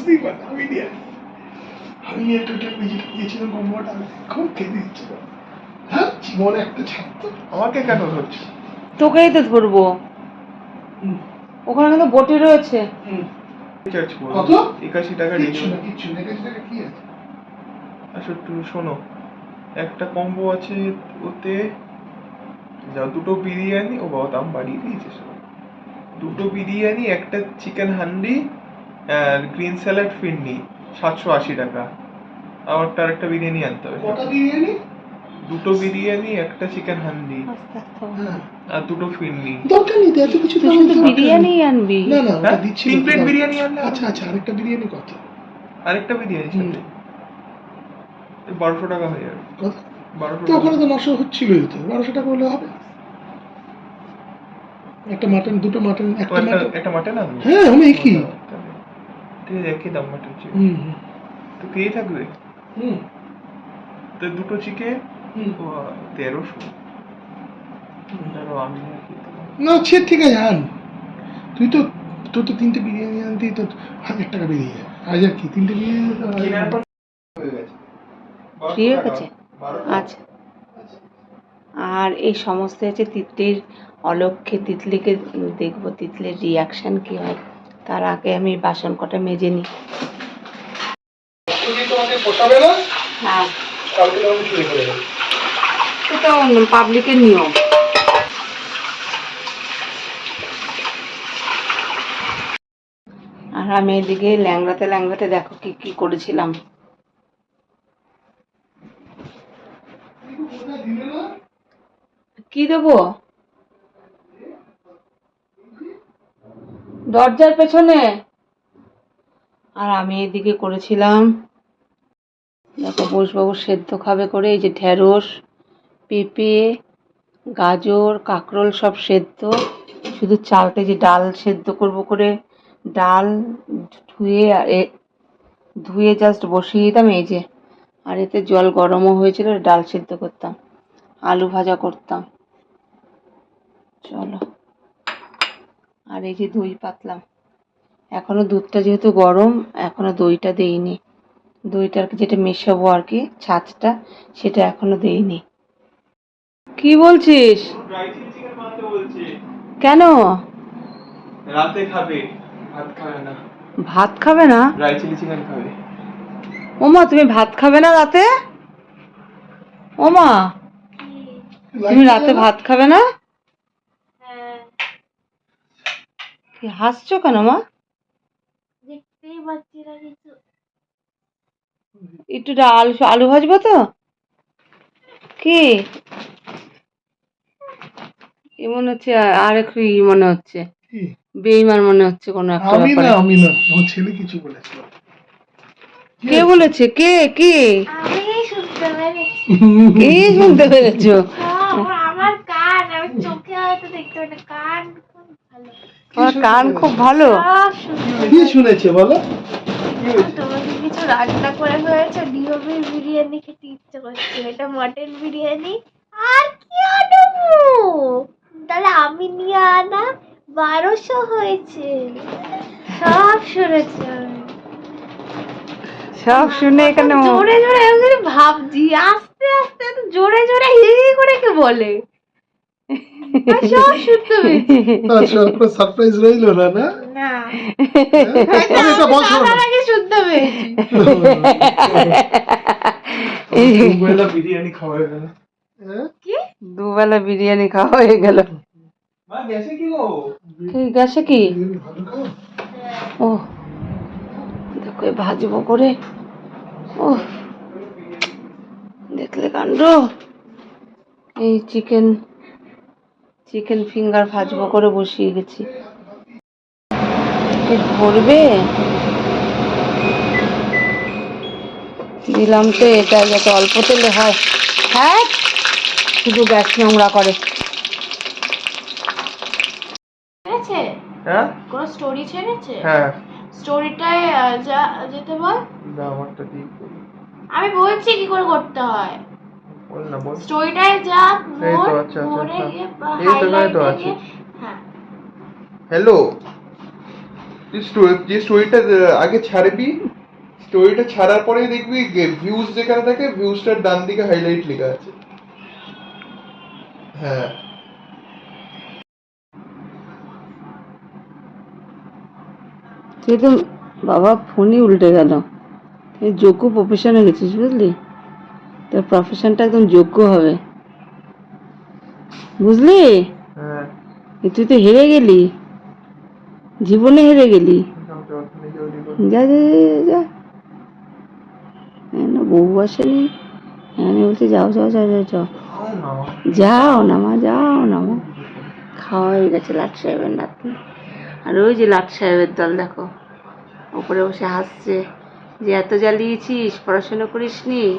বুঝতেই পারি আমি নিয়ে আমি নিয়ে একটা ওটা ভেজে দিয়েছিলাম কম্বোটা আমি খুব খেতে করে। হ্যাঁ জীবনে একটা ছাত্র আমাকে কেন ধরছো? তোকেই তো ধরবো। ওখানে কিন্তু বটি রয়েছে। হুম। রিচার্জ করব। কত? একাশি টাকা কিচ্ছু না রিচার্জ কিচ্ছু না। একাশি টাকা কি আছে? আচ্ছা একটু শোনো। একটা কম্বো আছে ওতে যা দুটো বিরিয়ানি ও বাবা দাম বাড়িয়ে দিয়েছে দুটো বিরিয়ানি একটা chicken handi green salad phirni সাতশো আশি টাকা। আমারটা আরেকটা বিরিয়ানি আনতে হবে। কটা বিরিয়ানি? দুটো বিরিয়ানি একটা চিকেন হান্ডি। আর দুটো ফিরনি দরকার নেই এত কিছু তো বিরিয়ানি আনবি। না না ওটা হ্যাঁ দিচ্ছি তিন প্লেট। বিরিয়ানি আনলে আচ্ছা আচ্ছা আরেকটা বিরিয়ানি কত আরেকটা বিরিয়ানি। সাথে। বারোশো টাকা হয়ে যাবে। বারোশো তো ওখানে তো নশো হচ্ছিলই তো। বারোশো টাকা হলে হবে? একটা মাটন দুটো মাটন একটা একটা মাটন। একটা মাটন আনবে? হ্যাঁ আমি কি? ঠিক আছে একই দাম মাটন চিকেন হুম হুম, তো খেয়ে থাকবে? হুম। তো দুটো চিকেন হুম। তেরোশো। ধরো আমি। না সে ঠিক আছে আন। তুই তো তোর তো তিনটে বিরিয়ানি আনতেই তো হাজার টাকা বেরিয়ে যায়। হাজার কি তিনটে বিরিয়ানি আনতে গেছে। বারোশো আচ্ছা। আর এই সমস্ত হচ্ছে তিতলির অলক্ষ্যে তিতলিকে দেখব তিতলির রিয়াকশন কি হয়? তার আগে আমি বাসন কটা মেজে নিই হ্যাঁ। এটা পাবলিকের নিয়ম। আর আমি এদিকে ল্যাংড়াতে ল্যাংড়াতে দেখো কি কি করেছিলাম। কি দেবো? দরজার পেছনে। আর আমি এদিকে করেছিলাম। দেখো, বোসবাবু সেদ্ধ খাবে করে, এই যে ঢেঁড়স, পেঁপে, গাজর, কাঁকরোল সব সেদ্ধ। শুধু চালটা যে ডাল সেদ্ধ করব করে, ডাল ধুয়ে আর ধুয়ে জাস্ট বসিয়ে দিতাম এই যে। আর এতে জল গরমও হয়েছিল ডাল সেদ্ধ করতাম, আলু ভাজা করতাম। চলো। আর এই যে দই পাতলাম। এখনও দুধটা যেহেতু গরম এখনও দইটা দেইনি। দইটা আর কি যেটা মেশাবো আর কি ছাঁচটা সেটা এখনও দেইনি। কি বলছিস? কেন? রাতে খাবে ভাত খাবে না। ভাত খাবে না? ড্রাই চিলি চিকেন খাবে। ওমা তুমি ভাত খাবে না রাতে? ওমা তুমি রাতে ভাত খাবে না কি হাসছো কেন মা? দেখতেই পাচ্ছি না কিছু। একটু আলু আলু ভাজবো তো? কি? এ মনে হচ্ছে আর একটু ই মনে হচ্ছে? বেইমান মনে হচ্ছে কোনো একটা আমি না আমি না আমার ছেলে কিছু বলেছিল কে বলেছে? কে? কে? কে শুনতে পেরেছ? আমার- কান আমি চোখে হয়তো দেখতে পাই না। কান খুব ভালো। আমার কান খুব ভালো। কি শুনেছে বলো? তোমাকে কিছু রান্না করে হয়েছে ডিমের বিরিয়ানি খেতে ইচ্ছে করছে। এটা মটন বিরিয়ানি। আর কি আনব? তাহলে আমি নিয়ে আনা বারোশো হয়েছে। সব শুনেছি সব শুনে এখানে জোরে জোরে ভাবছি আস্তে আস্তে জোরে জোরে হি হি করে কে বলে? সারপ্রাইজ রইল না না দুবেলা বিরিয়ানি খাওয়া হয়ে গেল? দুবেলা বিরিয়ানি খাওয়া হয়ে গেল গেছে কি ও দেখো ভাজবো করে ও দেখলে কাণ্ড এই চিকেন চিকেন ফিঙ্গার ভাজবো করে বসিয়ে গেছি। ভরবে দিলাম তো এটা যাতে অল্প তেলে হয়। হ্যাঁ শুধু গ্যাস নোংরা করে। হ্যাঁ? কোনো স্টোরি ছেড়েছে? হ্যাঁ। স্টোরিটায় যা যেতে বল। আমারটা আমি বলছি কি করে করতে হয়। বল না বল। স্টোরিটায় যা এই তো, আচ্ছা, আচ্ছা, আচ্ছা। গিয়ে এই তো, এই তো আছে। হ্যাঁ। হ্যালো তুই sto- যে স্টোরিটা আগে ছাড়বি স্টোরিটা ছাড়ার পরে দেখবি ভিউজ যেখানে থাকে ভিউজটার ডান দিকে হাইলাইট লেখা আছে। হ্যাঁ। তুই তো বাবা ফোনই উল্টে গেল। তুই যোগ্য প্রফেশনে গেছিস বুঝলি? তোর প্রফেশনটা একদম যোগ্য হবে। বুঝলি? হ্যাঁ। তুই তো হেরে গেলি। জীবনে হেরে গেলি। যা যা যা, বউ আসেনি আমি বলছি যাও যাও যাও যাও যাও। যাও না মা যাও না মা। খাওয়া হয়ে গেছে লাট সাহেবের নাতনি আর ওই যে লাট সাহেবের দল দেখো। উপরে বসে হাসছে যে এত জ্বালিয়েছিস? পড়াশোনা করিস নি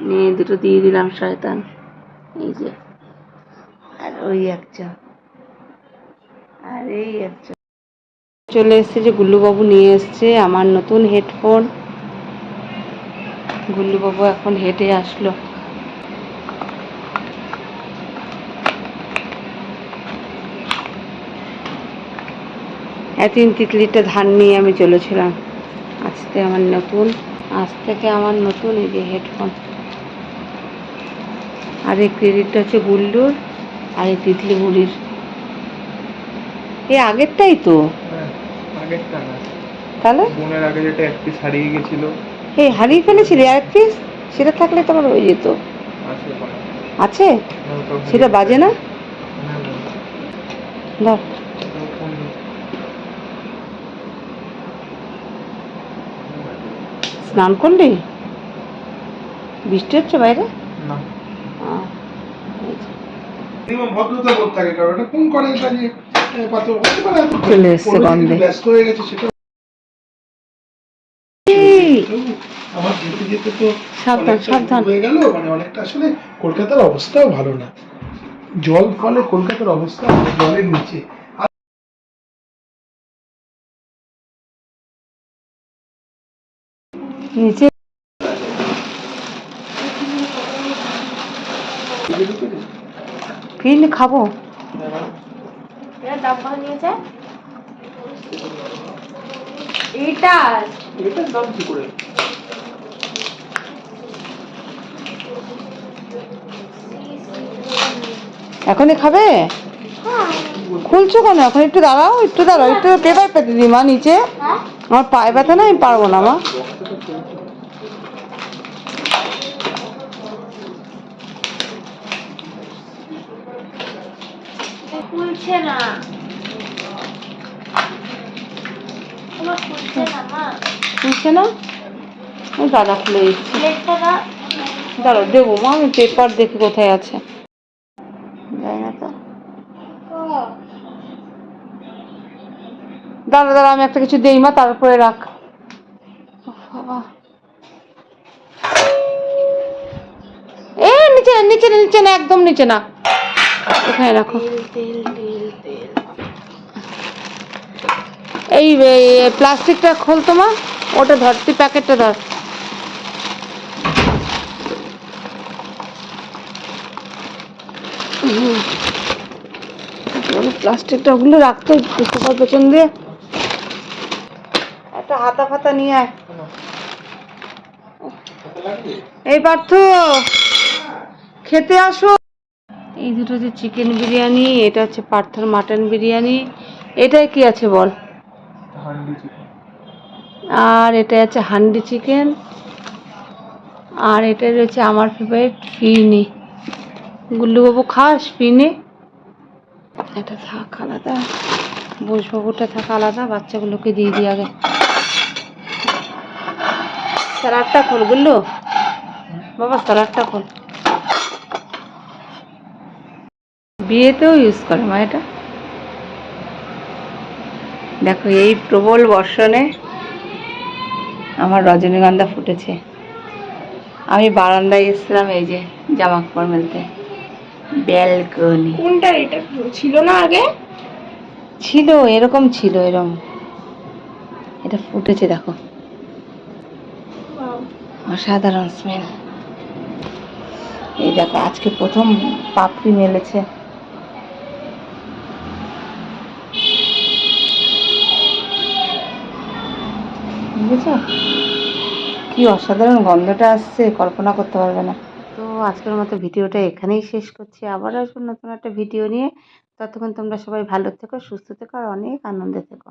নিয়ে দুটো দিয়ে দিলাম শয়তান। এই যে। আর ওই একজন। আর এই একজন। চলে এসছে যে গুল্লুবাবু নিয়ে এসছে আমার নতুন হেডফোন। গুল্লুবাবু এখন হেঁটে আসলো। এতদিন তিতলিটা ধান নিয়ে আমি চলেছিলাম। আজকে আমার নতুন আজ থেকে আমার নতুন এই যে হেডফোন। আর এই ক্রেডিটটা হচ্ছে গুল্লুর আর এই তিতলি বুড়ির এই আগেরটাই তো? হ্যাঁ, আগেরটা না। তাহলে? বোনের আগে যেটা এক পিস হারিয়ে গেছিল। এই হারিয়ে ফেলেছিলি আর পিস সেটা থাকলে তোমার হয়ে যেত। আছে ওটা সেটা বাজে না? ধর নেই। স্নান করলি? বৃষ্টি হচ্ছে বাইরে? না। Minimum ভদ্রতা বোধ থাকে কারণ এটা ফোন করে দাঁড়িয়ে পাত্র হতে পারে চলে এসছে কোনো গন্ধে। ব্যস্ত হয়ে গেছে সেটা আমার যেতে যেতে তো সাবধান সাবধান। হয়ে গেল মানে অনেকটা আসলে কলকাতার অবস্থাও ভালো না। জল ফলে কলকাতার অবস্থা জলের নিচে। নিচে। ফিরনি খাব। এটা দাম কত নিয়েছে? এইটা। এটার দাম কি করে? এখনই খাবে? খুলছো কেন? এখন একটু দাঁড়াও একটু দাঁড়াও একটু পেপার পেতে দিই মা নিচে। হ্যাঁ? আমার পায়ে ব্যথা না আমি পারব না মা। খুলছে না? ওই দাদা খুলে দিচ্ছি। প্লেটটা দেবো মা, আমি পেপার দেখি কোথায় আছে। যাই না দাঁড়া দাঁড়া আমি একটা কিছু দেই মা তার উপরে রাখ বাবা। নিচে না নিচে না নিচে না, একদম নিচে না। এখানে রাখো। এই প্লাস্টিকটা খোল তোমার। ওটা ধর, তুই প্যাকেটটা ধর। প্লাস্টিকটা ওগুলো রাখতো সোফার পেছন দিয়ে। একটা হাতা ফাতা নিয়ে আয়। এই পার্থ, খেতে আসো। এই দুটো হচ্ছে চিকেন বিরিয়ানি, এটা হচ্ছে পার্থর মাটন বিরিয়ানি। এটাই কি আছে বল? আর এটা আছে হান্ডি চিকেন। আর এটা রয়েছে আমার ফেভারিট ফিরনি গুল্লুবাবু, খাস ফিরনি এটা থাক আলাদা। বোসবাবুটা থাক আলাদা, বাচ্চাগুলোকে দিয়ে দিই আগে। স্যালাডটা খোল গুল্লু। বাবা, স্যালাডটা খোল। বিয়েতেও ইউজ করে মা এটা। দেখো এই প্রবল বর্ষণে আমার রজনীগন্ধা ফুটেছে। আমি বারান্দায় এসেছিলাম এই যে জামা কাপড় মেলতে। ব্যালকনি। কোনটা এটা? ছিল না আগে? ছিল এরকম ছিল এরকম এটা ফুটেছে দেখো। অসাধারণ স্মেল এই দেখো আজকে প্রথম পাপড়ি মেলেছে। দেখেছ কি অসাধারণ গন্ধটা আসছে, কল্পনা করতে পারবে না। তো আজকের মতো ভিডিওটা এখানেই শেষ করছি। আবার আসব নতুন একটা ভিডিও নিয়ে। ততক্ষণ তোমরা সবাই ভালো থেকো, সুস্থ থেকো, আর অনেক আনন্দে থেকো।